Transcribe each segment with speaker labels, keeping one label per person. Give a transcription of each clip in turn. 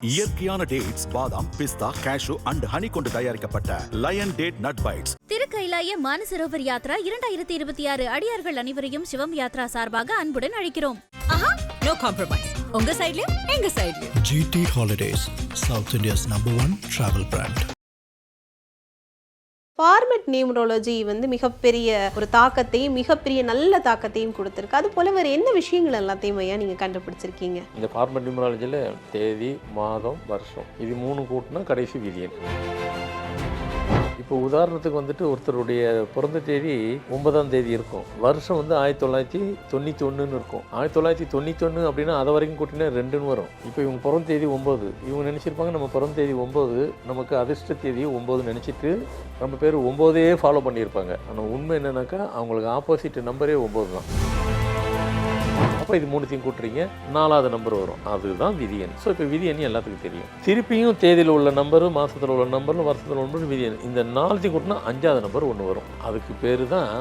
Speaker 1: இயற்கையான டேட்ஸ் பாதாம் பிஸ்தா cash and honey கொண்டு தயாரிக்கப்பட்ட lion date nut bites
Speaker 2: Thirukailaya Manasarovar Yatra இரண்டாயிரத்தி இருபத்தி ஆறு அடியார்கள் அனைவரையும் சிவம் யாத்ரா சார்பாக அன்புடன் அழைக்கிறோம்.
Speaker 3: ஆஹா நோ காம்ப்ரமைஸ் உங்க சைடுலயும் எங்க சைடுலயும்
Speaker 4: GT Holidays, South India's number one travel brand.
Speaker 5: Format numerology வந்து மிகப்பெரிய ஒரு தாக்கத்தையும் மிகப்பெரிய நல்ல தாக்கத்தையும் கொடுத்துருக்கு. அது போல வேறு என்ன விஷயங்கள் எல்லாத்தையும் ஐயா நீங்கள் கண்டுபிடிச்சிருக்கீங்க?
Speaker 6: இந்த ஃபார்மல் நியூமராலஜியில் தேதி மாதம் வருஷம். இது மூணு கூட்டினா கடைசி விதியன். இப்போ உதாரணத்துக்கு வந்துட்டு ஒருத்தருடைய பிறந்த தேதி ஒன்பதாம் தேதி இருக்கும். வருஷம் வந்து ஆயிரத்தி தொள்ளாயிரத்தி தொண்ணூற்றி ஒன்றுன்னு இருக்கும். ஆயிரத்தி தொள்ளாயிரத்தி தொண்ணூற்றி ஒன்று அப்படின்னா அதை வரைக்கும் கூட்டினா ரெண்டுன்னு வரும். இப்போ இவங்க பிறந்த தேதி ஒம்பது இவங்க நினச்சிருப்பாங்க நம்ம பிறந்த தேதி ஒம்பது நமக்கு அதிர்ஷ்ட தேதி ஒம்பது நினச்சிட்டு நம்ம பேர் ஒம்போதே ஃபாலோ பண்ணியிருப்பாங்க. ஆனால் உண்மை என்னன்னாக்கா அவங்களுக்கு ஆப்போசிட் நம்பரே ஒம்பது தான் அப்போ இது மூணுத்தையும் கூட்டுறீங்க. நாலாவது நம்பர் வரும். அதுதான் விதியன். ஸோ இப்போ விதியன் எல்லாத்துக்கும் தெரியும். திருப்பியும் தேதியில் உள்ள நம்பரும் மாதத்தில் உள்ள நம்பரும் வருஷத்தில் உள்ள நம்பர் விதியன். இந்த நாலுத்தையும் கூட்டினா அஞ்சாவது நம்பர் ஒன்று வரும். அதுக்கு பேர் தான்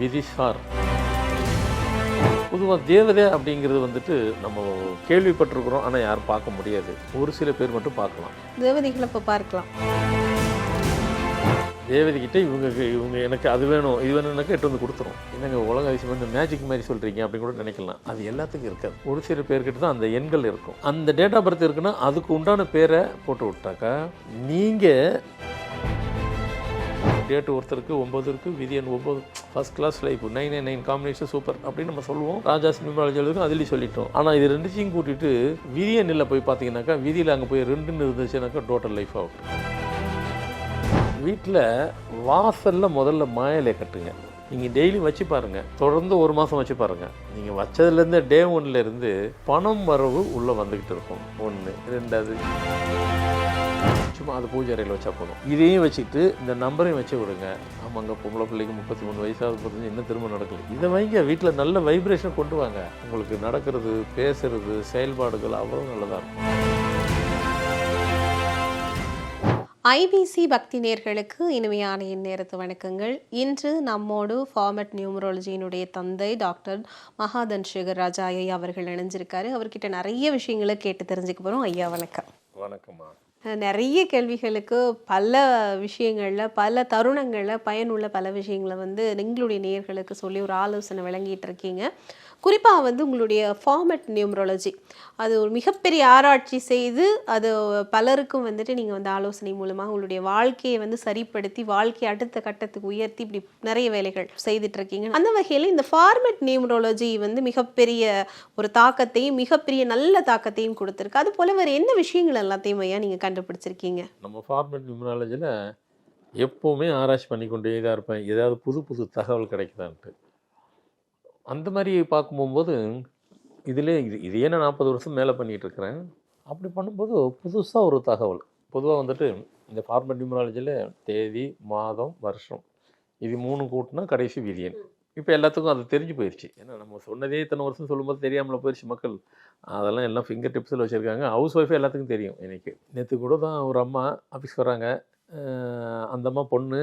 Speaker 6: விதிசார். பொதுவாக தேவதை அப்படிங்கிறது வந்துட்டு நம்ம கேள்விப்பட்டிருக்கிறோம். ஆனால் யாரும் பார்க்க முடியாது. ஒரு சில பேர் மட்டும் பார்க்கலாம்.
Speaker 5: தேவதைகளை இப்போ பார்க்கலாம்.
Speaker 6: தேவதிக்கிட்ட இவங்க இவங்க எனக்கு அது வேணும் இது வேணும்னாக்கா எட்டு வந்து கொடுத்துரும். என்னங்க உலக அதிசயம் வந்து மேஜிக் மாதிரி சொல்கிறீங்க அப்படின்னு கூட நினைக்கலாம். அது எல்லாத்துக்கும் இருக்காது. ஒரு சில பேர்கிட்ட தான் அந்த எண்கள் இருக்கும். அந்த டேட் ஆஃப் பர்த் இருக்குன்னா அதுக்கு உண்டான பேரை போட்டு விட்டாக்கா நீங்கள் டேட் ஒருத்தருக்கு ஒம்பது இருக்குது விதியன் ஒம்பது first class life nine nine nine combination super அப்படின்னு நம்ம சொல்லுவோம். ராஜா சினிமாலஜி எழுதுக்கும் அதுலேயும் சொல்லிட்டோம். ஆனால் இது ரெண்டுத்தையும் கூட்டிட்டு விதியனில் போய் பார்த்தீங்கன்னாக்கா விதியில் அங்கே போய் ரெண்டுன்னு இருந்துச்சுனாக்கா டோட்டல் லைஃப் ஆகும். வீட்டில் வாசலில் முதல்ல மாயலை கட்டுங்க. நீங்கள் டெய்லி வச்சு பாருங்கள் தொடர்ந்து ஒரு மாதம் வச்சு பாருங்கள் நீங்கள் வச்சதுலேருந்து டே ஒன்லேருந்து பணம் வரவு உள்ளே வந்துக்கிட்டு இருக்கும். ஒன்று ரெண்டாவது. சும்மா அது பூஜை அறையில் வச்சா போதும். இதையும் வச்சுக்கிட்டு இந்த நம்பரையும் வச்சு விடுங்க. ஆமாங்க பொம்பளை பிள்ளைக்கு முப்பத்தி மூணு வயசாவது போகிறது இன்னும் திரும்ப நடக்கல. இதை வைங்க வீட்டில் நல்ல வைப்ரேஷன் கொண்டு வாங்க. உங்களுக்கு நடக்கிறது பேசுறது செயல்பாடுகள் அவ்வளோ நல்லதாக இருக்கும்.
Speaker 5: ஐபிசி பக்தி நேர்களுக்கு இனிமையான இந்நேரத்து வணக்கங்கள். இன்று நம்மோடு ஃபார்மெட் நியூமரோலஜியினுடைய தந்தை டாக்டர் மகாதன் சேகர் ராஜா ஐயா அவர்கள் இணைஞ்சிருக்காரு. அவர்கிட்ட நிறைய விஷயங்களை கேட்டு தெரிஞ்சுக்க போகிறோம் ஐயா வணக்கம்.
Speaker 6: வணக்கம்மா.
Speaker 5: நிறைய கேள்விகளுக்கு பல விஷயங்களில் பல தருணங்களில் பயனுள்ள பல விஷயங்களை வந்து எங்களுடைய நேயர்களுக்கு சொல்லி ஒரு ஆலோசனை வழங்கிட்டு இருக்கீங்க. குறிப்பாக வந்து உங்களுடைய ஃபார்மெட் நியூமரோலஜி அது ஒரு மிகப்பெரிய ஆராய்ச்சி செய்து அது பலருக்கும் வந்துட்டு நீங்கள் வந்து ஆலோசனை மூலமாக உங்களுடைய வாழ்க்கையை வந்து சரிப்படுத்தி வாழ்க்கையை அடுத்த கட்டத்துக்கு உயர்த்தி இப்படி நிறைய வேலைகள் செய்துட்ருக்கீங்க அந்த வகையில் இந்த ஃபார்மெட் நியூமரோலஜி வந்து மிகப்பெரிய ஒரு தாக்கத்தையும் மிகப்பெரிய நல்ல தாக்கத்தையும் கொடுத்துருக்கு. அது போல வேறு என்ன விஷயங்கள் எல்லாத்தையும் ஐயா நீங்கள் கண்டுபிடிச்சிருக்கீங்க?
Speaker 6: நம்ம ஃபார்மெட் நியூமராலஜியில் எப்போவுமே ஆராய்ச்சி பண்ணிக்கொண்டே தான் இருப்பேன். ஏதாவது புது புது தகவல் கிடைக்குதான்ட்டு. அந்த மாதிரி பார்க்கும் போகும்போது இதிலே இது இதையே நான் நாற்பது வருஷம் மேலே பண்ணிகிட்டு இருக்கிறேன் அப்படி பண்ணும்போது புதுசாக ஒரு தகவல். பொதுவாக வந்துட்டு இந்த ஃபார்மெட் நியூமராலஜியில் தேதி மாதம் வருஷம் இது மூணு கூட்டினா கடைசி விதியன். இப்போ எல்லாத்துக்கும் அது தெரிஞ்சு போயிடுச்சு ஏன்னா நம்ம சொன்னதே இத்தனை வருஷம் சொல்லும்போது தெரியாமல் போயிடுச்சு மக்கள். அதெல்லாம் எல்லாம் ஃபிங்கர் டிப்ஸில் வச்சுருக்காங்க. ஹவுஸ் ஒய்ஃபே எல்லாத்துக்கும் தெரியும் எனக்கு நேற்று கூட தான் ஒரு அம்மா ஆஃபீஸ் வராங்க. அந்த அம்மா பொண்ணு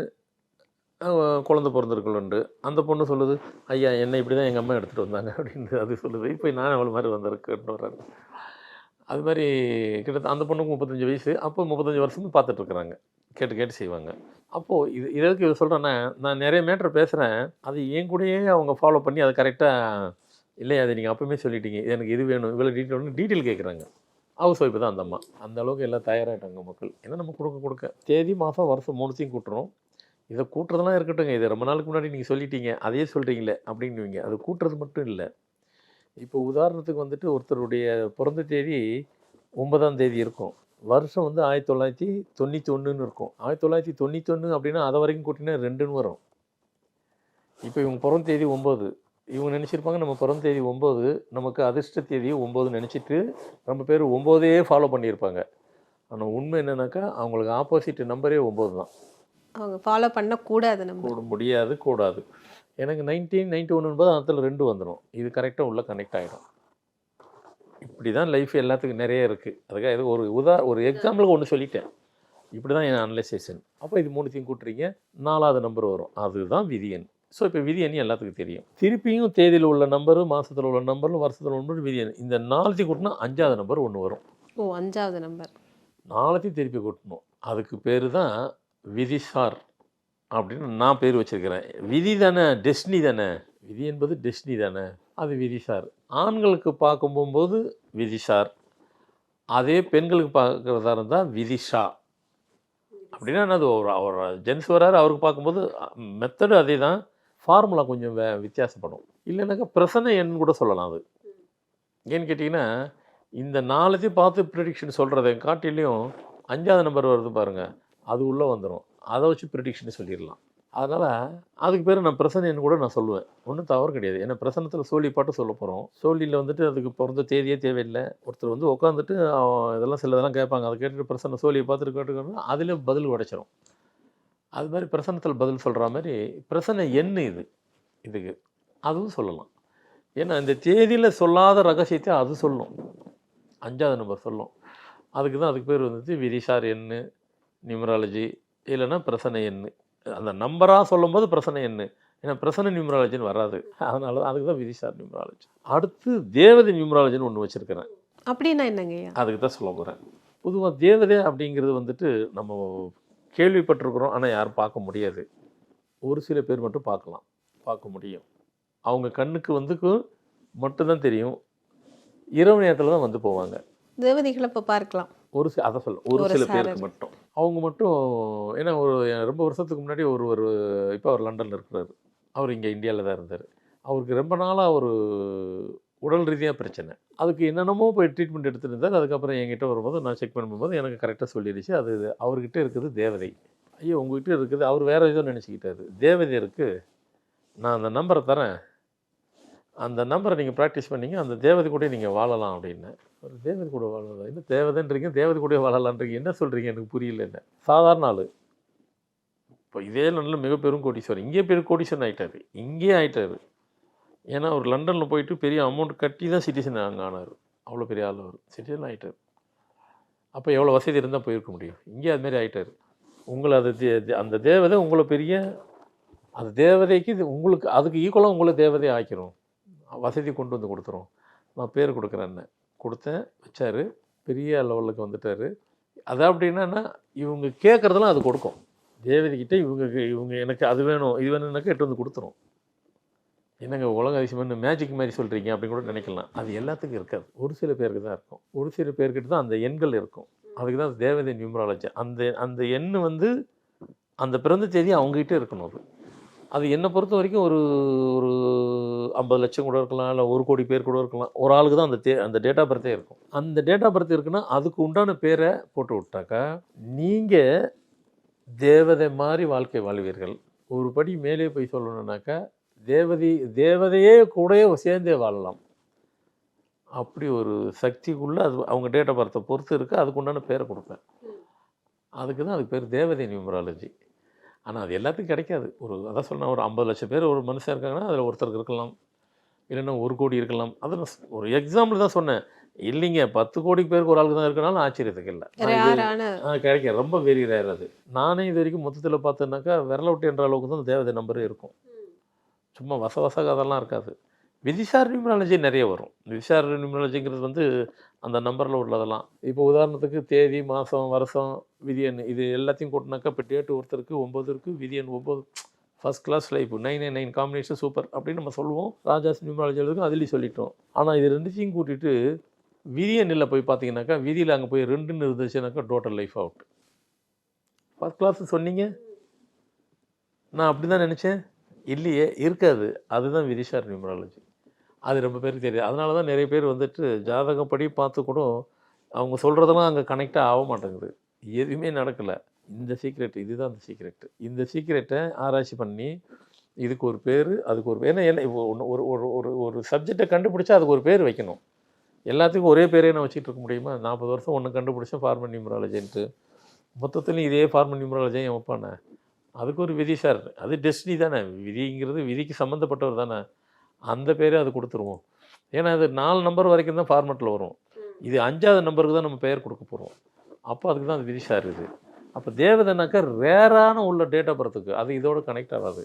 Speaker 6: குழந்த பிறந்திருக்கள் உண்டு அந்த பொண்ணு சொல்லுது ஐயா என்னை இப்படி தான் எங்கள் அம்மா எடுத்துகிட்டு வந்தாங்க அப்படின்னு அது சொல்லுது. இப்போ நான் அவள் மாதிரி வந்திருக்குன்னு வர்றாங்க. அது மாதிரி கிட்டத்தட்ட அந்த பொண்ணுக்கு முப்பத்தஞ்சு வயசு. அப்போ முப்பத்தஞ்சு வருஷம் பார்த்துட்ருக்குறாங்க கேட்டு கேட்டு செய்வாங்க. அப்போது இது இதற்கு இதை சொல்கிறேன்னா நான் நிறைய மேட்ரு பேசுகிறேன் அது என் கூடயே அவங்க ஃபாலோ பண்ணி அதை கரெக்டாக இல்லை அதை நீங்கள் அப்போவுமே சொல்லிட்டீங்க. எனக்கு இது வேணும். இவ்வளோ டீட்டெயில் வேணும் டீட்டெயில் கேட்குறாங்க ஹவுஸ் ஒய்ஃபு தான் அந்த அம்மா. அந்த அளவுக்கு எல்லாம் தயாராகிட்டாங்க மக்கள். ஏன்னா நம்ம கொடுக்க கொடுக்க? தேதி மாதம் வருஷம் மூணுத்தையும் கூட்டுறோம். இதை கூட்டுறதெல்லாம் இருக்கட்டும்ங்க. இது ரொம்ப நாளுக்கு முன்னாடி நீங்கள் சொல்லிட்டீங்க. அதையே சொல்கிறீங்களே அப்படின்னுவீங்க. அது கூட்டுறது மட்டும் இல்லை. இப்போ உதாரணத்துக்கு வந்துட்டு ஒருத்தருடைய பிறந்த தேதி ஒன்பதாம் தேதி இருக்கும். வருஷம் வந்து ஆயிரத்தி தொள்ளாயிரத்தி தொண்ணூற்றி ஒன்றுன்னு இருக்கும். ஆயிரத்தி தொள்ளாயிரத்தி தொண்ணூற்றி ஒன்று அப்படின்னா அதை வரைக்கும் கூட்டினா ரெண்டுன்னு வரும். இப்போ இவங்க பிறந்த தேதி ஒம்பது இவங்க நினச்சிருப்பாங்க நம்ம பிறந்த தேதி ஒம்பது நமக்கு அதிர்ஷ்ட தேதி ஒம்பது நினச்சிட்டு நம்ம பேர் ஒம்போதையே ஃபாலோ பண்ணியிருப்பாங்க. ஆனால் உண்மை என்னன்னாக்கா அவங்களுக்கு ஆப்போசிட் நம்பரே ஒம்பது தான்
Speaker 5: அவங்க ஃபாலோ பண்ணக்கூடாது நம்ம.
Speaker 6: கூட முடியாது கூடாது. எனக்கு நைன்டீன் நைன்டி ஒன் என்பது அதில் ரெண்டு வந்துடும் இது கரெக்டாக உள்ள கனெக்ட் ஆகிடும் இப்படி தான் லைஃப் எல்லாத்துக்கும் நிறைய இருக்குது அதுக்காக இது ஒரு உதா ஒரு எக்ஸாம்பிளுக்கு ஒன்று சொல்லிட்டேன். இப்படி தான் என் அனலைசேஷன் அப்போ இது மூணுத்தையும் கூட்டுறீங்க. நாலாவது நம்பர் வரும். அதுதான் விதியன். ஸோ இப்போ விதியன் எல்லாத்துக்கும் தெரியும். திருப்பியும் தேதியில் உள்ள நம்பரு மாதத்தில் உள்ள நம்பர் வருஷத்தில் உள்ள நம்பர் விதியன். இந்த நாலுத்தையும் கூட்டினா அஞ்சாவது நம்பர் ஒன்று வரும்.
Speaker 5: ஓ அஞ்சாவது நம்பர்
Speaker 6: நாலத்தையும் திருப்பி கொட்டணும். அதுக்கு பேர் தான் விதிசார் அப்படின்னு நான் பேர் வச்சிருக்கிறேன். விதி தானே டெஸ்னி தானே. விதி என்பது டெஸ்னி தானே. அது விதிசார் ஆண்களுக்கு பார்க்கும் போகும்போது விதிசார் அதே பெண்களுக்கு பார்க்குறதா இருந்தால் விதிஷா அப்படின்னா என்னது? ஒரு அவர் ஜென்ஸ் வராரு அவருக்கு பார்க்கும்போது மெத்தடு அதே தான் ஃபார்முலா கொஞ்சம் வே வித்தியாசப்படும். இல்லைனாக்கா பிரசனை எண் கூட சொல்லலாம் அது. ஏன்னு கேட்டிங்கன்னா இந்த நாலுத்தையும் பார்த்து ப்ரிடிக்ஷன் சொல்கிறத காட்டிலையும் அஞ்சாவது நம்பர் வருது பாருங்கள் அது உள்ளே வந்துடும் அதை வச்சு ப்ரிடிக்ஷன் சொல்லிடலாம். அதனால் அதுக்கு பேர் நான் பிரசனைன்னு கூட நான் சொல்லுவேன். ஒன்றும் தவறு கிடையாது. ஏன்னா பிரசன்னத்தில் சோழி பாட்டு சொல்ல போகிறோம் சோழியில் வந்துட்டு அதுக்கு பிறந்த தேதியே தேவையில்லை. ஒருத்தர் வந்து உட்காந்துட்டு அவன் இதெல்லாம் சிலதெல்லாம் கேட்பாங்க. அதை கேட்டுட்டு பிரசன்ன சோழியை பார்த்துட்டு கேட்டுக்கணும் அதிலே பதில் உடைச்சிரும். அது மாதிரி பிரசன்னத்தில் பதில் சொல்கிற மாதிரி பிரசன்ன என்ன இது. இதுக்கு. அதுவும் சொல்லலாம். ஏன்னா இந்த தேதியில் சொல்லாத ரகசியத்தை அது சொல்லும். அஞ்சாவது நம்பர் சொல்லும். அதுக்கு தான் அதுக்கு பேர் வந்துட்டு விதிசார் எண்ணு. நியூமராலஜி இல்லைன்னா பிரசன்ன எண்ணு. அந்த நம்பராக சொல்லும்போது பிரசன்ன எண்ணு. ஏன்னா பிரசன்ன நியூமராலஜின்னு வராது. அதனால அதுக்கு தான் விதிசார் நியூமராலஜி. அடுத்து தேவதை நியூமராலஜின்னு ஒன்று வச்சுருக்கிறேன்.
Speaker 5: அப்படின்னா என்னங்கய்யா
Speaker 6: அதுக்கு தான் சொல்ல போகிறேன் பொதுவாக தேவதை அப்படிங்கிறது வந்துட்டு நம்ம கேள்விப்பட்டிருக்கிறோம். ஆனால் யாரும் பார்க்க முடியாது. ஒரு சில பேர் மட்டும் பார்க்கலாம். பார்க்க முடியும். அவங்க கண்ணுக்கு வந்து மட்டும்தான் தெரியும். இரவு நேரத்தில் தான் வந்து போவாங்க.
Speaker 5: தேவதைகளை இப்போ பார்க்கலாம்.
Speaker 6: ஒரு சி அதை சொல்ல ஒரு சில. பேருக்கு மட்டும். அவங்க மட்டும் ஏன்னா ஒரு ரொம்ப வருஷத்துக்கு முன்னாடி ஒரு ஒரு இப்போ அவர் லண்டனில் இருக்கிறாரு. அவர் இங்கே இந்தியாவில் தான் இருந்தார். அவருக்கு ரொம்ப நாளாக ஒரு உடல் ரீதியாக பிரச்சனை. அதுக்கு என்னென்னமோ போய் ட்ரீட்மெண்ட் இருந்தார். அதுக்கப்புறம் என்கிட்ட வரும்போது நான் செக் பண்ணும்போது எனக்கு கரெக்டாக சொல்லிடுச்சு அது அவர்கிட்ட இருக்குது தேவதை. ஐயோ உங்ககிட்ட இருக்குது. அவர் வேற ஏதோ நினச்சிக்கிட்டாரு. தேவதை இருக்குது நான் அந்த நம்பரை தரேன். அந்த நம்பரை நீங்கள் ப்ராக்டிஸ் பண்ணீங்க அந்த தேவதை கூட நீங்கள் வாழலாம் அப்படின்னு. ஒரு தேவதை கூட வாழலாம். என்ன தேவதைன்றீங்க? தேவதை கூட வாழலான்றீங்க. என்ன சொல்கிறீங்க எனக்கு புரியல என்ன. சாதாரண ஆள். இப்போ இதே நல்ல மிக பெரும் கோடீஸ்வரர். இங்கே பெரிய கோடீஸ்வரன் ஆகிட்டாரு இங்கேயே ஆயிட்டாரு. ஏன்னா அவர் லண்டனில் போயிட்டு பெரிய அமௌண்ட் கட்டி தான் சிட்டிசன் அங்கே ஆனார். அவ்வளோ பெரிய ஆள் அவர். சிட்டிசன் ஆகிட்டார் அப்போ எவ்வளோ வசதி இருந்தால் போயிருக்க முடியும்? இங்கே அதுமாரி ஆகிட்டார் உங்களை அது தே- அந்த தேவதை உங்களை பெரிய அந்த தேவதைக்கு இது உங்களுக்கு அதுக்கு ஈக்குவலாக உங்களை தேவதையை ஆக்கிரும். வசதி கொண்டு வந்து கொடுத்துரும். நான் பேர் கொடுக்குறேன்னு. கொடுத்தேன் வச்சார். பெரிய லெவலுக்கு வந்துட்டார். அதை அப்படின்னா இவங்க கேட்குறதெல்லாம் அது கொடுக்கும். தேவதைக்கிட்ட இவங்க இவங்க எனக்கு அது வேணும் இது வேணும்னாக்கா எட்டு வந்து கொடுத்துரும். என்னங்க உலக அதிசயம்னு மேஜிக் மாதிரி சொல்கிறீங்க அப்படின்னு கூட நினைக்கலாம். அது எல்லாத்துக்கும் இருக்காது. ஒரு சில பேருக்கு தான் இருக்கும். ஒரு சில பேர்கிட்ட தான் அந்த எண்கள் இருக்கும். அதுக்கு தான் தேவதை நியூமராலஜி. அந்த அந்த எண் வந்து அந்த பிறந்த தேதி அவங்ககிட்ட இருக்கணும் அது. அது என்னை பொறுத்த வரைக்கும் ஒரு ஒரு ஐம்பது லட்சம் கூட இருக்கலாம் இல்லை ஒரு கோடி பேர் கூட இருக்கலாம். ஒரு ஆளுக்கு தான் அந்த தே அந்த டேட்டா பர்த்தே இருக்கும். அந்த டேட் ஆஃப் பர்த் இருக்குன்னா அதுக்கு உண்டான பேரை போட்டு விட்டாக்கா நீங்கள் தேவதை மாதிரி வாழ்க்கை வாழ்வீர்கள். ஒரு படி மேலே போய் சொல்லணுன்னாக்கா தேவதை தேவதையே கூடயே சேர்ந்தே வாழலாம். அப்படி ஒரு சக்திக்குள்ளே அது அவங்க டேட்டா பர்த்தை பொறுத்து இருக்கு அதுக்கு உண்டான பேரை கொடுப்பேன். அதுக்கு தான் அதுக்கு பேர் தேவதை நியூமராலஜி. ஆனால் அது எல்லாத்துக்கும் கிடைக்காது. ஒரு அதான் சொன்னேன் ஒரு ஐம்பது லட்சம் பேர் ஒரு மனுஷன் இருக்காங்கன்னா அதில் ஒருத்தருக்கு இருக்கலாம். இல்லைன்னா ஒரு கோடி இருக்கலாம். அது ஒரு எக்ஸாம்பிள் தான் சொன்னேன். இல்லைங்க பத்து கோடி பேருக்கு ஒரு ஆளுக்கு தான் இருக்கனாலும் ஆச்சரியத்துக்கு இல்லை. கிடைக்கும். ரொம்ப வெரி ரேர் அது. நானே இது வரைக்கும் மொத்தத்தில் பார்த்தேன்னாக்கா விரல விட்டு என்ற அளவுக்கு தான் தேவதை நம்பரே இருக்கும். சும்மா வச வச கதெல்லாம் இருக்காது. விதிசார் நியூமராலஜி நிறைய வரும். விதிசார் நியூமராலஜிங்கிறது வந்து அந்த நம்பரில் உள்ளதெல்லாம். இப்போ உதாரணத்துக்கு தேதி மாதம் வருஷம் விதியன் இது எல்லாத்தையும் கூட்டினாக்கா இப்போ டேட்டு ஒருத்தருக்கு ஒம்பது இருக்குது விதி ஒம்பது first class life nine nine nine combination super அப்படின்னு நம்ம சொல்லுவோம். ராஜாஸ் நியூமராலஜி எழுதுக்கும் அதுலேயும் சொல்லிட்டோம். ஆனால் இது ரெண்டுத்தையும் கூட்டிட்டு விதியனில் போய் பார்த்தீங்கன்னாக்கா விதியில் அங்கே போய் ரெண்டுன்னு இருந்துச்சுனாக்கா total life out. First class சொன்னீங்க. நான் அப்படி தான் நினச்சேன். இல்லையே இருக்காது. அதுதான் விதிஷார் நியூமராலஜி. அது ரொம்ப பேருக்கு தெரியாது. அதனால தான் நிறைய பேர் வந்துட்டு ஜாதகம் படி பார்த்து கூட அவங்க சொல்கிறதெல்லாம் அங்கே கனெக்டாக ஆக மாட்டேங்குது. எதுவுமே நடக்கலை. இந்த சீக்ரெட் இதுதான் அந்த சீக்ரெட் இந்த சீக்ரெட்டை ஆராய்ச்சி பண்ணி இதுக்கு ஒரு பேர் அதுக்கு ஒரு ஏன்னா என்ன ஒரு ஒரு ஒரு ஒரு சப்ஜெக்டை கண்டுபிடிச்சா அதுக்கு ஒரு பேர் வைக்கணும். எல்லாத்துக்கும் ஒரே பேரே நான் வச்சுட்டு இருக்க முடியுமா? நாற்பது வருஷம் ஒன்று கண்டுபிடிச்சேன் ஃபார்மல் நியூமராலஜின்ட்டு மொத்தத்துலையும் இதே ஃபார்மல் நியூமராலஜியும் வைப்பானே அதுக்கு ஒரு விதி சார் அது டெஸ்டினி தானே. விதிங்கிறது விதிக்கு சம்மந்தப்பட்டவர் தானே. அந்த பேரே அது கொடுத்துருவோம். ஏன்னா அது நாலு நம்பர் வரைக்கும் தான் ஃபார்மெட்டில் வரும். இது அஞ்சாவது நம்பருக்கு தான் நம்ம பெயர் கொடுக்க போகிறோம் அப்போ அதுக்கு தான் அது விதி சார் இது. அப்போ தேவதைனாக்கா ரேரான உள்ள டேட் ஆஃப் பர்த்துக்கு அது இதோட கனெக்ட் ஆகாது.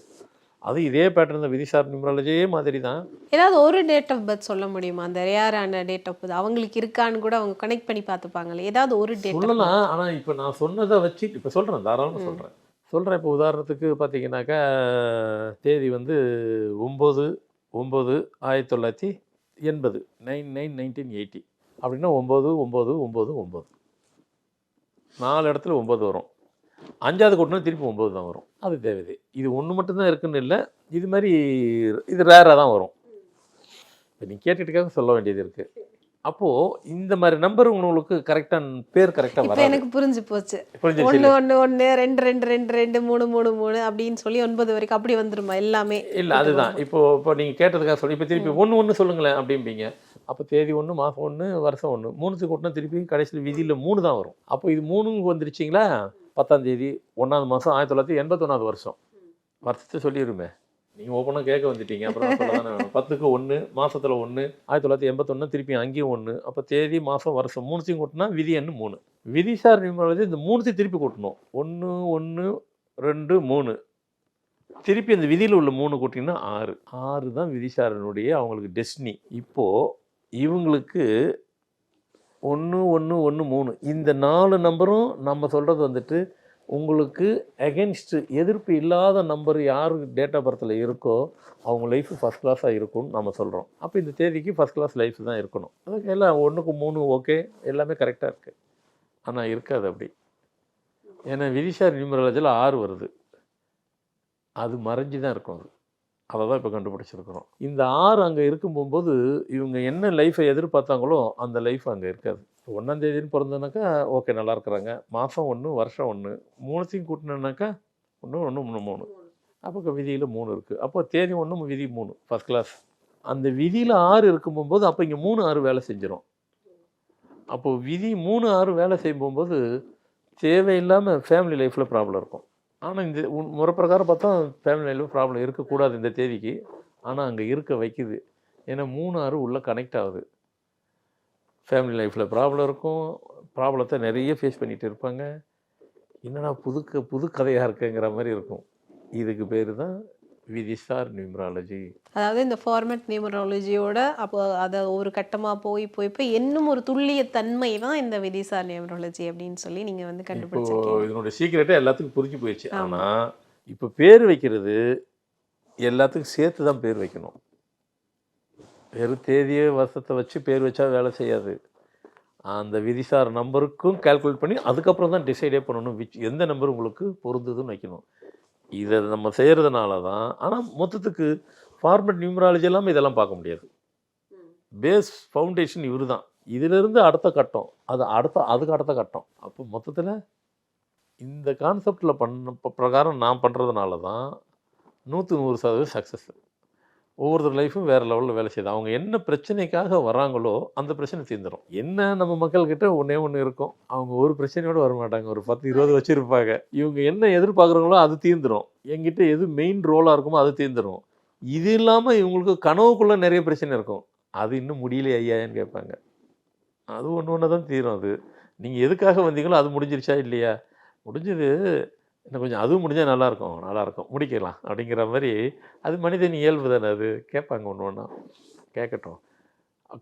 Speaker 6: அது இதே பேட்டர்ன் தான் விதிசார் நியூமராலஜியே மாதிரி தான்.
Speaker 5: ஏதாவது ஒரு டேட் ஆஃப் பர்த் சொல்ல முடியுமா? அந்த ரேரான டேட் ஆஃப் பர்த் அவங்களுக்கு இருக்கான்னு கூட அவங்க கனெக்ட் பண்ணி பார்த்துப்பாங்களே. ஏதாவது ஒரு டேட்
Speaker 6: சொல்லலாம். ஆனால் இப்போ நான் சொன்னதை வச்சு இப்போ சொல்கிறேன் தாராளமாக சொல்கிறேன் சொல்கிறேன் இப்போ உதாரணத்துக்கு பார்த்தீங்கன்னாக்கா தேதி வந்து ஒம்பது ஒம்பது ஆயிரத்தி தொள்ளாயிரத்தி எண்பது. நைன் நைன் நைன்டீன் எயிட்டி அப்படின்னா ஒம்பது ஒம்பது ஒம்பது ஒம்பது. நாலு இடத்துல ஒம்பது வரும். அஞ்சாவது கூட்டினா திருப்பி ஒம்பது தான் வரும். அது தேவைது இது ஒன்று மட்டும்தான் இருக்குன்னு இல்லை. இது மாதிரி இது ரேராக தான் வரும். இப்போ நீ கேட்டுக்கிட்டுக்காக சொல்ல வேண்டியது இருக்குது அப்போது இந்த மாதிரி நம்பர் உங்களுக்கு கரெக்டாக பேர் கரெக்டாக
Speaker 5: இப்போ எனக்கு புரிஞ்சு போச்சு. ஒன்று ஒன்று ஒன்று ரெண்டு ரெண்டு ரெண்டு ரெண்டு மூணு மூணு மூணு அப்படின்னு சொல்லி ஒன்பது வரைக்கும் அப்படி வந்துருமா எல்லாமே?
Speaker 6: இல்லை அதுதான். இப்போ இப்போ நீங்கள் கேட்டதுக்காக சொல்லி இப்போ திருப்பி ஒன்று ஒன்று சொல்லுங்களேன் அப்படிம்பீங்க. அப்போ தேதி ஒன்று மாதம் ஒன்று வருஷம் ஒன்று மூணுத்துக்கு கூட்டினா திருப்பி கடைசியில் விதியில் மூணு தான் வரும். அப்போ இது மூணுங்க வந்துருச்சிங்களா? பத்தாம் தேதி ஒன்றாவது மாதம் ஆயிரத்தி தொள்ளாயிரத்தி எண்பத்தொன்னாவது வருஷம். வருஷத்தை சொல்லிடுமே நீங்கள் ஓப்பனாக கேட்க வந்துட்டீங்க. அப்புறம் சொல்ல தானே வேணும். பத்துக்கு ஒன்று மாசத்துல ஒன்று ஆயிரத்தி தொள்ளாயிரத்தி எண்பத்தொன்று திருப்பி அங்கேயும் ஒன்று அப்போ தேதி மாதம் வருஷம் மூணுத்தையும் கூட்டினா விதி எண்ணு மூணு. விதிசார் நியூமராலஜி இந்த மூணுத்தையும் திருப்பி கூட்டணும். ஒன்று ஒன்று ரெண்டு மூணு. திருப்பி அந்த விதியில் உள்ள மூணு கூட்டிங்கன்னா ஆறு. ஆறு தான் விதிசாரனுடைய அவங்களுக்கு டெஸ்டினி இப்போது இவங்களுக்கு ஒன்று ஒன்று ஒன்று மூணு. இந்த நாலு நம்பரும் நம்ம சொல்கிறது வந்துட்டு உங்களுக்கு எகென்ஸ்ட்டு எதிர்ப்பு இல்லாத நம்பர் யார் டேட் ஆஃப் பர்த்தில் இருக்கோ அவங்க லைஃப் ஃபஸ்ட் கிளாஸாக இருக்கும்னு நம்ம சொல்கிறோம் அப்போ இந்த தேதிக்கு ஃபஸ்ட் கிளாஸ் லைஃப் தான் இருக்கணும். அதுக்கு எல்லாம் ஒன்றுக்கு மூணு ஓகே எல்லாமே கரெக்டாக இருக்குது ஆனால் இருக்காது அப்படி. ஏன்னா விதிஷார் நியூமராலஜியில் ஆறு வருது. அது மறைஞ்சு தான் இருக்கும் அது. அதை தான் இப்போ கண்டுபிடிச்சிருக்கிறோம். இந்த ஆறு அங்கே இருக்கும் போகும்போது இவங்க என்ன லைஃப்பை எதிர்பார்த்தாங்களோ அந்த லைஃப் அங்கே இருக்காது. ஒன்றாம் தேதின்னு பிறந்தனாக்கா ஓகே நல்லா இருக்கிறாங்க. மாதம் ஒன்று வருஷம் ஒன்று மூணுத்தையும் கூட்டினாக்கா ஒன்று ஒன்று மூணு மூணு. அப்போ விதியில் மூணு இருக்குது அப்போ தேதி ஒன்று விதி மூணு ஃபஸ்ட் கிளாஸ் அந்த விதியில் ஆறு இருக்கும் போகும்போது அப்போ இங்கே மூணு ஆறு வேலை செஞ்சிடும் அப்போது விதி மூணு ஆறு வேலை செய்யும் போகும்போது தேவையில்லாமல் ஃபேமிலி லைஃப்பில் ப்ராப்ளம் இருக்கும். ஆனால் இந்த உன் முறை பிரகாரம் பார்த்தா ஃபேமிலி லைஃப்பில் ப்ராப்ளம் இருக்கக்கூடாது இந்த தேதிக்கு. ஆனால் அங்கே இருக்க வைக்குது. ஏன்னா மூணு ஆறு உள்ளே கனெக்ட் ஆகுது. ஃபேமிலி லைஃப்பில் ப்ராப்ளம் இருக்கும். ப்ராப்ளத்தை நிறைய ஃபேஸ் பண்ணிகிட்டு இருப்பாங்க. என்னடா புது க புது கதையாக இருக்குங்கிற மாதிரி இருக்கும். இதுக்கு பேர் தான் விதிசார் நியூமராலஜி
Speaker 5: அதாவது இந்த ஃபார்மேட் நியூமராலஜியோட அப்போ அதை ஒரு கட்டமா போய் போய் போய் இன்னும் ஒரு துல்லிய தன்மை தான் இந்த விதிசார் நியூமராலஜி அப்படின்னு சொல்லி நீங்க வந்து கண்டுபிடிச்சிருக்கீங்க.
Speaker 6: இதனுடைய சீக்கிரட்டே எல்லாத்துக்கும் புரிஞ்சு போயிடுச்சு. ஆனால் இப்போ பேர் வைக்கிறது எல்லாத்துக்கும் சேர்த்து தான் பேர் வைக்கணும். வெறும் தேதியை வருஷத்தை வச்சு பேர் வச்சா வேலை செய்யாது. அந்த விதிசார் நம்பருக்கும் கால்குலேட் பண்ணி அதுக்கப்புறம் தான் டிசைடே பண்ணணும். விச் எந்த நம்பர் உங்களுக்கு பொருந்துதுன்னு வைக்கணும். இதை நம்ம செய்கிறதுனால தான் ஆனால் மொத்தத்துக்கு ஃபார்மட் நியூமராலஜி எல்லாமே இதெல்லாம் பார்க்க முடியாது. பேஸ் ஃபவுண்டேஷன் இவர் தான் இதிலிருந்து அடுத்த கட்டம். அது அடுத்த அதுக்கு அடுத்த கட்டம். அப்போ மொத்தத்தில் இந்த கான்செப்டில் பண்ண ப- பிரகாரம் நான் பண்ணுறதுனால தான் நூற்று நூறு சதவீதம் சக்ஸஸ் ஒவ்வொருத்தர் லைஃப்பும் வேறு லெவலில் வேலை செய்யுது. அவங்க என்ன பிரச்சனைக்காக வராங்களோ அந்த பிரச்சனை தீர்ந்துடும் என்ன நம்ம மக்கள்கிட்ட ஒன்றே ஒன்று இருக்கும். அவங்க ஒரு பிரச்சனையோடு வர மாட்டாங்க ஒரு பத்து இருபது வச்சுருப்பாங்க. இவங்க என்ன எதிர்பார்க்குறாங்களோ அது தீர்ந்துடும் என்கிட்ட எது மெயின் ரோலாக இருக்குமோ அது தீர்ந்துடும் இது இல்லாமல் இவங்களுக்கு கனவுக்குள்ளே நிறைய பிரச்சனை இருக்கும். அது இன்னும் முடியலையே ஐயான்னு கேட்பாங்க. அது ஒன்று ஒன்று தான் தீரும் அது. நீங்கள் எதுக்காக வந்தீங்களோ அது முடிஞ்சிருச்சா இல்லையா? முடிஞ்சது இன்னும் கொஞ்சம் அதுவும் முடிஞ்சால் நல்லாயிருக்கும் நல்லாயிருக்கும். முடிக்கலாம். அப்படிங்கிற மாதிரி அது மனிதன் இயல்பு தானே அது? கேட்பாங்க ஒன்று ஒன்றா கேட்கட்டும்.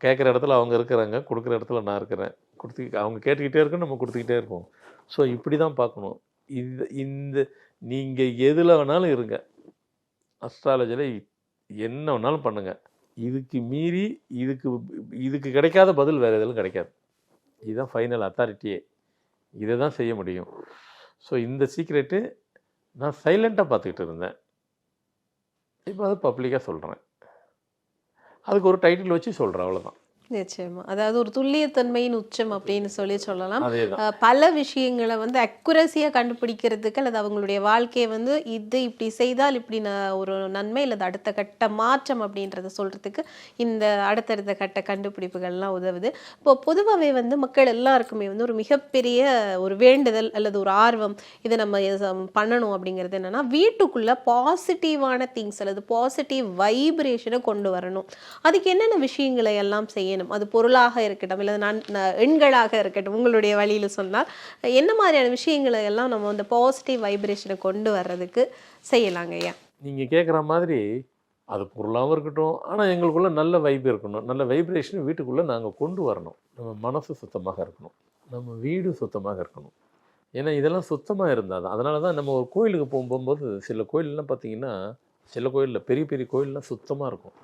Speaker 6: கேட்குற இடத்துல அவங்க இருக்கிறாங்க கொடுக்குற இடத்துல நான் இருக்கிறேன். கொடுத்து அவங்க கேட்டுக்கிட்டே இருக்கோம் நம்ம கொடுத்துக்கிட்டே இருப்போம். ஸோ இப்படி தான் பார்க்கணும். இந்த இந்த நீங்கள் எதில் வேணாலும் இருங்க. அஸ்ட்ராலஜியில் என்ன வேணாலும் பண்ணுங்கள் இதுக்கு மீறி இதுக்கு இதுக்கு கிடைக்காத பதில் வேறு எதிலும் கிடைக்காது. இதுதான் ஃபைனல் அத்தாரிட்டியே இதை தான் செய்ய முடியும். ஸோ இந்த சீக்ரெட்டு நான் சைலண்ட்டாக பார்த்துக்கிட்டு இருந்தேன். இப்போ அதை பப்ளிக்காக சொல்கிறேன் அதுக்கு ஒரு டைட்டில் வச்சு சொல்கிறேன் அவ்வளோதான்
Speaker 5: நிச்சயமா. அதாவது ஒரு துல்லியத்தன்மையின் உச்சம் அப்படின்னு சொல்லி சொல்லலாம். பல விஷயங்களை வந்து அக்குரஸியாக கண்டுபிடிக்கிறதுக்கு அல்லது அவங்களுடைய வாழ்க்கையை வந்து இது இப்படி செய்தால் இப்படி ந- ஒரு நன்மை அல்லது அடுத்த கட்ட மாற்றம் அப்படின்றத சொல்றதுக்கு இந்த அடுத்தடுத்த கட்ட கண்டுபிடிப்புகள்லாம் உதவுது. இப்போ பொதுவாகவே வந்து மக்கள் எல்லாருக்குமே வந்து ஒரு மிகப்பெரிய ஒரு வேண்டுதல் அல்லது ஒரு ஆர்வம் இதை நம்ம பண்ணணும் அப்படிங்கிறது என்னன்னா வீட்டுக்குள்ள பாசிட்டிவான திங்ஸ் அல்லது பாசிட்டிவ் வைப்ரேஷனை கொண்டு வரணும். அதுக்கு என்னென்ன விஷயங்களை எல்லாம் செய்யணும். அது பொருளாக இருக்கட்டும் இல்லை நான் எண்களாக இருக்கட்டும் உங்களுடைய வழியில் சொன்னால் என்ன மாதிரியான விஷயங்களை எல்லாம் நம்ம அந்த பாசிட்டிவ் வைப்ரேஷனை கொண்டு வர்றதுக்கு செய்யலாங்க ஐயா.
Speaker 6: நீங்கள் கேட்குற மாதிரி அது பொருளாகவும் இருக்கட்டும் ஆனால் எங்களுக்குள்ளே நல்ல வைப் இருக்கணும். நல்ல வைப்ரேஷன் வீட்டுக்குள்ளே நாங்கள் கொண்டு வரணும். நம்ம மனசு சுத்தமாக இருக்கணும். நம்ம வீடு சுத்தமாக இருக்கணும். ஏன்னா இதெல்லாம் சுத்தமாக இருந்தால் தான். அதனால தான் நம்ம ஒரு கோயிலுக்கு போகும்போது சில கோயிலெலாம் பார்த்தீங்கன்னா சில கோயிலில் பெரிய பெரிய கோயிலெலாம் சுத்தமாக இருக்கும்.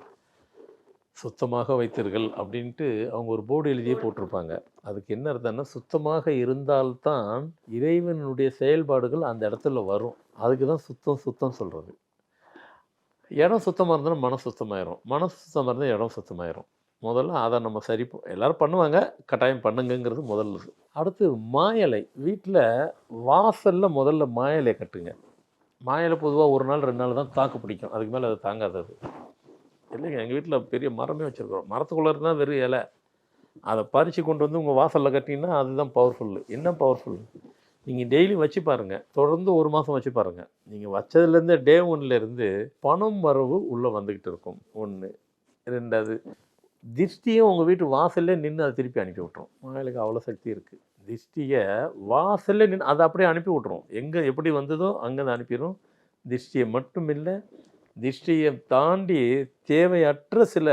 Speaker 6: சுத்தமாக வைத்தீர்கள் அப்படின்ட்டு அவங்க ஒரு போர்டு எழுதியே போட்டிருப்பாங்க. அதுக்கு என்ன அர்த்தம்னா சுத்தமாக இருந்தால்தான் இறைவனுடைய செயல்பாடுகள் அந்த இடத்துல வரும். அதுக்கு தான் சுத்தம் சுத்தம் சொல்கிறது இடம் சுத்தமாக இருந்தாலும் மனம் சுத்தமாயிரும். மன சுத்தமாக இருந்தால் இடம் சுத்தமாயிரும். முதல்ல அதை நம்ம சரி எல்லோரும் பண்ணுவாங்க. கட்டாயம் பண்ணுங்கங்கிறது முதல்ல. அடுத்து மாயலை. வீட்டில் வாசலில் முதல்ல மாயலை கட்டுங்க. மாயலை பொதுவாக ஒரு நாள் ரெண்டு நாள் தான் தாக்கு பிடிக்கும். அதுக்கு மேலே அது தாங்காதது இல்லைங்க எங்கள் வீட்டில் பெரிய மரமே வச்சுருக்குறோம். மரத்துக்குள்ளே இருந்தால் வெறும் இலை. அதை பறித்து கொண்டு வந்து உங்கள் வாசலில் கட்டிங்கன்னா அதுதான் பவர்ஃபுல்லு என்ன பவர்ஃபுல் நீங்கள் டெய்லி வச்சு பாருங்கள் தொடர்ந்து ஒரு மாதம் வச்சு பாருங்கள் நீங்கள் வச்சதுலேருந்து டே ஒன்லேருந்து பணம் வரவு உள்ளே வந்துக்கிட்டு இருக்கும். ஒன்று ரெண்டாவது திருஷ்டியை உங்கள் வீட்டு வாசல்லே நின்று அதை திருப்பி அனுப்பி விட்ரும் மகளுக்கு அவ்வளோ சக்தி இருக்குது திருஷ்டியை வாசல்லே நின்று அதை அப்படியே அனுப்பி விட்ரும் எங்கே எப்படி வந்ததோ அங்கே அனுப்பிடும் திருஷ்டியை மட்டும் இல்லை திஷ்டியை தாண்டி தேவையற்ற சில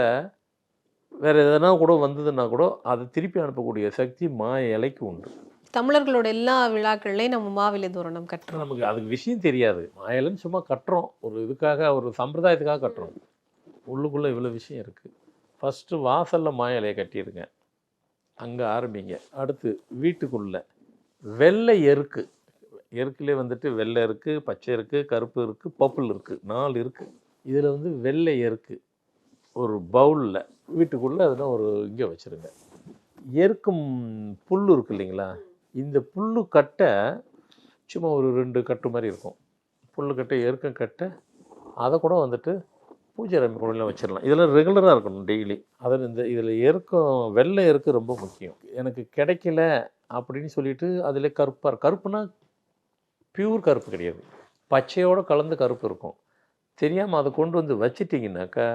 Speaker 6: வேறு எதனா கூட வந்ததுன்னா கூட அதை திருப்பி அனுப்பக்கூடிய சக்தி மாய இலைக்கு உண்டு.
Speaker 5: தமிழர்களோட எல்லா விழாக்கள்லையும் நம்ம மாவிலை தோரணம் கட்டுறோம்.
Speaker 6: நமக்கு அதுக்கு விஷயம் தெரியாது. மாயலைன்னு சும்மா கட்டுறோம். ஒரு இதுக்காக ஒரு சம்பிரதாயத்துக்காக கட்டுறோம். உள்ளுக்குள்ளே இவ்வளோ விஷயம் இருக்குது ஃபஸ்ட்டு வாசலில் மாயலையை கட்டிடுங்க. அங்கே ஆரம்பிங்க. அடுத்து வீட்டுக்குள்ளே வெள்ளை எருக்கு. எருக்கிலே வந்துட்டு வெள்ளை இருக்குது பச்சை இருக்குது கருப்பு இருக்குது பப்புள் இருக்குது நாலு இருக்குது இதில் வந்து வெள்ளை எருக்கு ஒரு பவுலில் வீட்டுக்குள்ளே அதெல்லாம் ஒரு இங்கே வச்சுருங்க. எருக்கும் புல் இருக்கு இல்லைங்களா? இந்த புல்லு கட்டை சும்மா ஒரு ரெண்டு கட்டு மாதிரி இருக்கும். புல்லு கட்டை எருக்கம் கட்டை அதை கூட வந்துட்டு பூஜை ரம்மி குழியில் வச்சிடலாம். இதெல்லாம் ரெகுலராக இருக்கணும் டெய்லி அதில் இந்த இதில் எருக்கம் வெள்ளை எருக்கு ரொம்ப முக்கியம். எனக்கு கிடைக்கல அப்படின்னு சொல்லிட்டு அதில் கருப்பாக கருப்புனா பியூர் கருப்பு கிடையாது. பச்சையோடு கலந்து கருப்பு இருக்கும். தெரியாமல் அதை கொண்டு வந்து வச்சிட்டிங்கனாக்கா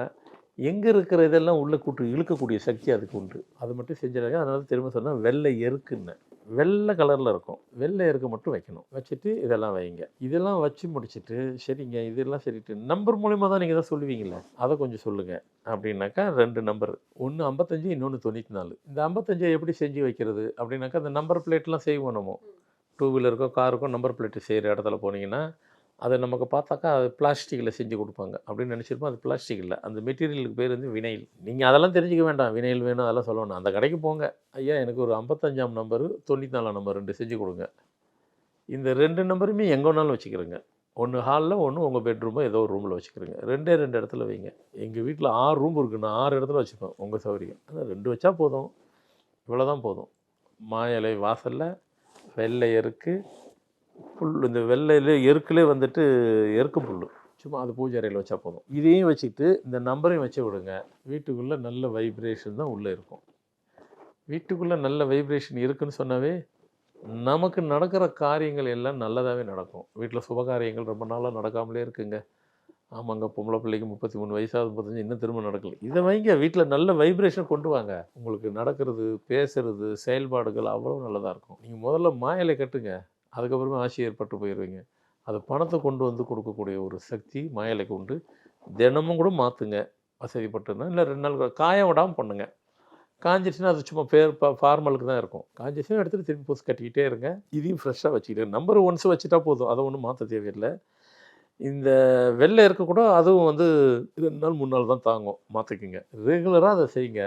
Speaker 6: எங்கே இருக்கிற இதெல்லாம் உள்ளே கூட்டு இழுக்கக்கூடிய சக்தி அதுக்கு உண்டு. அது மட்டும் செஞ்சிடாங்க அதனால் திரும்ப சொன்னால் வெள்ளை எருக்குன்னு. வெள்ளை கலரில் இருக்கும். வெள்ளை எருக்கு மட்டும் வைக்கணும். வச்சுட்டு இதெல்லாம் வைங்க. இதெல்லாம் வச்சு முடிச்சுட்டு சரிங்க இதெல்லாம் சரிட்டு நம்பர் மூலிமா தான் நீங்கள் தான் சொல்லுவீங்களே அதை கொஞ்சம் சொல்லுங்கள் அப்படின்னாக்கா ரெண்டு நம்பர். ஒன்று ஐம்பத்தஞ்சு இன்னொன்று தொண்ணூற்றி நாலு. இந்த ஐம்பத்தஞ்சை எப்படி செஞ்சு வைக்கிறது? அப்படின்னாக்கா அந்த நம்பர் பிளேட்லாம் செய்வோம் நம்ம. டூ வீலருக்கோ காருக்கோ நம்பர் பிளேட்டு செய்கிற இடத்துல போனீங்கன்னா அதை நமக்கு பார்த்தாக்கா அது பிளாஸ்டிக்கில் செஞ்சு கொடுப்பாங்க. அப்படின்னு நினச்சிருப்போம். அது பிளாஸ்டிக் இல்லை. அந்த மெட்டீரியலுக்கு பேர் வந்து வினைல். நீங்கள் அதெல்லாம் தெரிஞ்சுக்க வேண்டாம். வினைல் வேணும் அதெல்லாம் சொல்லணும். அந்த கடைக்கு போங்க. ஐயா எனக்கு ஒரு ஐம்பத்தஞ்சாம் நம்பரு தொண்ணூற்றி நாலாம் நம்பர் ரெண்டு செஞ்சு கொடுங்க. இந்த ரெண்டு நம்பருமே எங்கே வேணாலும் வச்சுக்கிறேங்க. ஒன்று ஹாலில் ஒன்று உங்கள் பெட்ரூமோ ஏதோ ஒரு ரூமில் வச்சுக்கிறேங்க. ரெண்டே ரெண்டு இடத்துல வைங்க. எங்கள் வீட்டில் ஆறு ரூம் இருக்குன்னா ஆறு இடத்துல வச்சுப்போம் உங்கள் சௌகரியம். ஆனால் ரெண்டு வச்சா போதும். இவ்வளோ தான் போதும். மாயலை வாசலில் வெள்ளை எருக்கு புல் இந்த வெள்ளையில் எருக்குலே வந்துட்டு எருக்கு புல். சும்மா அது பூஜை அறையில் வச்சா போதும். இதையும் வச்சுக்கிட்டு இந்த நம்பரையும் வச்சு விடுங்க. வீட்டுக்குள்ளே நல்ல வைப்ரேஷன் தான் உள்ளே இருக்கும். வீட்டுக்குள்ளே நல்ல வைப்ரேஷன் இருக்குன்னு சொன்னாவே நமக்கு நடக்கிற காரியங்கள் எல்லாம் நல்லதாகவே நடக்கும். வீட்டில் சுபகாரியங்கள் ரொம்ப நாளாக நடக்காமலே இருக்குங்க. ஆமாங்க பொம்பளை பிள்ளைக்கு முப்பத்தி மூணு வயசாக முப்பத்தஞ்சு இன்னும் திரும்ப நடக்கல. இதை வைங்க வீட்டில் நல்ல வைப்ரேஷன் கொண்டு வாங்க. உங்களுக்கு நடக்கிறது பேசுறது செயல்பாடுகள் அவ்வளோ நல்லதாக இருக்கும். நீங்கள் முதல்ல மாயலை கட்டுங்க. அதுக்கப்புறமா ஆசை ஏற்பட்டு போயிடுவீங்க அது பணத்தை கொண்டு வந்து கொடுக்கக்கூடிய ஒரு சக்தி மாயலைக்கு உண்டு தினமும் கூட மாற்றுங்க வசதிப்பட்டுருந்தா இல்லை ரெண்டு நாள் காயம் விடாமல் பண்ணுங்க. காஞ்சிடுச்சுன்னா அது சும்மா பேர் ஃபார்மலுக்கு தான் இருக்கும். காஞ்சிடுச்சுன்னா எடுத்துகிட்டு திரும்பி புதுசு கட்டிக்கிட்டே இருங்க. இதையும் ஃப்ரெஷ்ஷாக வச்சுக்கிட்டு நம்பர் ஒன்ஸ் வச்சுட்டா போதும். அதை ஒன்றும் மாற்ற தேவையில்லை. இந்த வெள்ளை இருக்க கூட அதுவும் வந்து ரெண்டு நாள் மூணு நாள் தான் தாங்கும். மாற்றிக்குங்க ரெகுலராக அதை செய்யுங்க.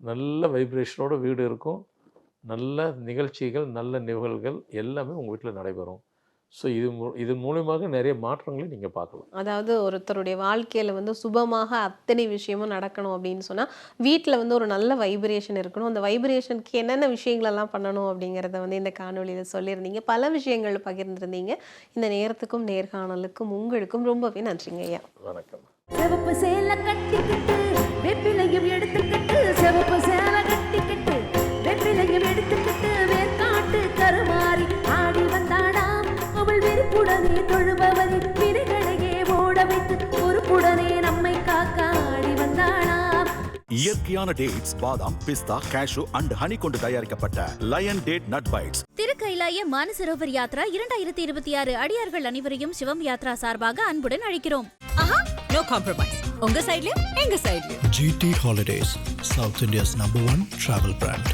Speaker 6: நல்ல வைப்ரேஷனோட வீடு இருக்கும். நல்ல நிகழ்ச்சிகள் நல்ல நிகழ்வுகள் எல்லாமே உங்கள் வீட்டில் நடைபெறும். ஸோ இது மூ இது மூலியமாக நிறைய மாற்றங்களை நீங்கள் பார்க்கலாம்.
Speaker 5: அதாவது ஒருத்தருடைய வாழ்க்கையில் வந்து சுபமாக அத்தனை விஷயமும் நடக்கணும் அப்படின்னு சொன்னால் வீட்டில் வந்து ஒரு நல்ல வைப்ரேஷன் இருக்கணும். அந்த வைப்ரேஷனுக்கு என்னென்ன விஷயங்களெல்லாம் பண்ணணும் அப்படிங்கிறத வந்து இந்த காணொலியில் சொல்லியிருந்தீங்க. பல விஷயங்கள் பகிர்ந்திருந்தீங்க. இந்த நேரத்துக்கும் நேர்காணலுக்கும் உங்களுக்கும் ரொம்பவே நன்றிங்க ஐயா.
Speaker 6: வணக்கம்.
Speaker 1: இயற்கையான டேட்ஸ் பாதாம் பிஸ்தா கேஷு அண்ட் ஹனி கொண்டு தயாரிக்கப்பட்ட லயன் டேட் நட் பைட்ஸ்
Speaker 2: திருக்கை கைலாய மானசரோவர் யாத்ரா இரண்டாயிரத்தி இருபத்தி ஆறு அடியார்கள் அனைவரையும் சிவம் யாத்ரா சார்பாக அன்புடன் அழைக்கிறோம்.
Speaker 3: ஆஹா நோ காம்ப்ரமைஸ் உங்க சைடுலயும் எங்க சைடுலயும்
Speaker 4: GT Holidays, South India's number one travel brand.